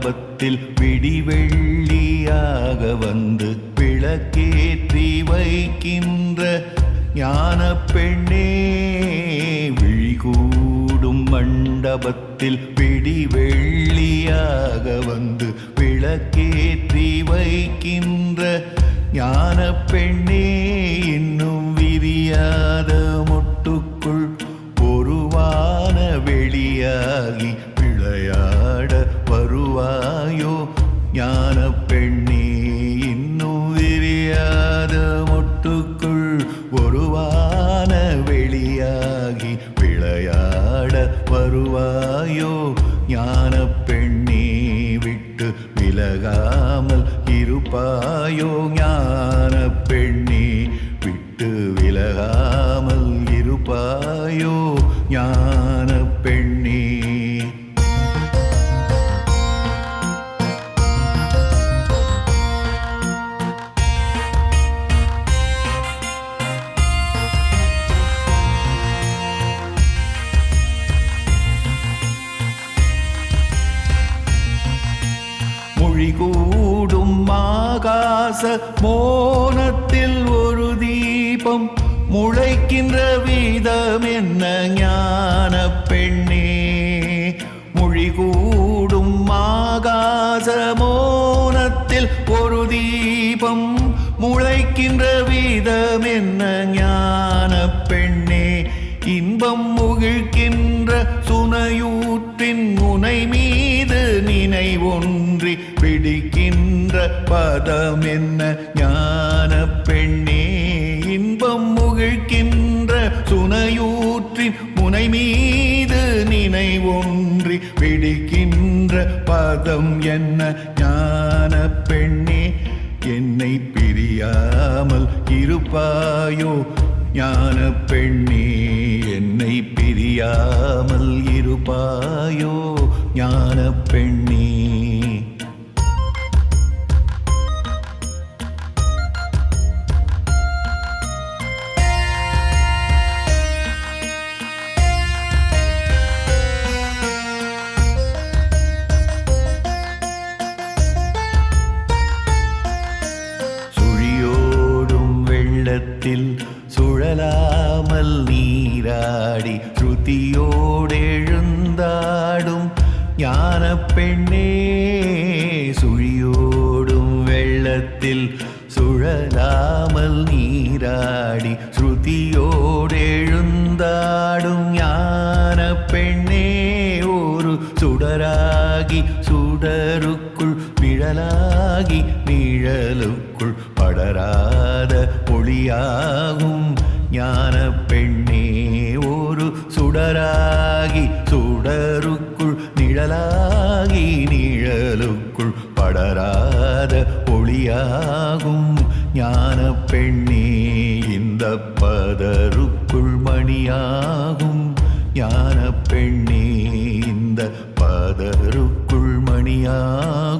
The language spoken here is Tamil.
மண்டபத்தில் விடிவெள்ளியாக வந்து விளக்கேற்றி வைக்கின்ற ஞான பெண்ணே விழிகூடும் மண்டபத்தில் விடிவெள்ளியாக வந்து விளக்கேற்றி வைக்கின்ற ஞான பெண்ணே இன்னும் விரியாத ஞான பெண்ணே இன்னும் விரியாத மொட்டுக்குள் ஒருவான வெளியாகி விளையாட வருவாயோ? ஞான பெண்ணே விட்டு விலகாமல் இருப்பாயோ? ஞான பெண்ணே விட்டு விலகாமல் இருப்பாயோ? ஞான மொழிகூடும் ஆகாச மோனத்தில் ஒரு தீபம் முளைக்கின்ற வீதம் என்ன ஞான பெண்ணே? மொழிகூடும் ஆகாச மோனத்தில் ஒரு தீபம் முளைக்கின்ற வீதம் என்ன ஞான பெண்ணே? இன்பம் முகிழ்கின்ற பிடிக்கின்ற பதம் என்ன ஞான பெண்ணே இன்பம் முகிழ்கின்ற சுனையூற்றின் முனை மீது நினைவொன்றி பிடிக்கின்ற பதம் என்ன ஞான பெண்ணே என்னை பிரியாமல் இருப்பாயோ? ஞான பெண்ணே என்னை பிரியாமல் இருப்பாயோ? ஞான பெண்ணே சுழலாமல் நீராடி ஸ்ருதியோடு எழுந்தாடும் ஞான பெண்ணே சுழியோடும் வெள்ளத்தில் சுழலாமல் நீராடி ஸ்ருதியோடு எழுந்தாடும் ஞான பெண்ணே ஒரு சுடராகி சுடருக்குள் ஞான பெண்ணே ஒரு சுடராகி சுடருக்குள் நிழலாகி நிழலுக்குள் படராத ஒளியாகும் ஞான பெண்ணே இந்த பதருக்குள் மணியாகும் ஞான பெண்ணே இந்த பதருக்குள் மணியாகும்.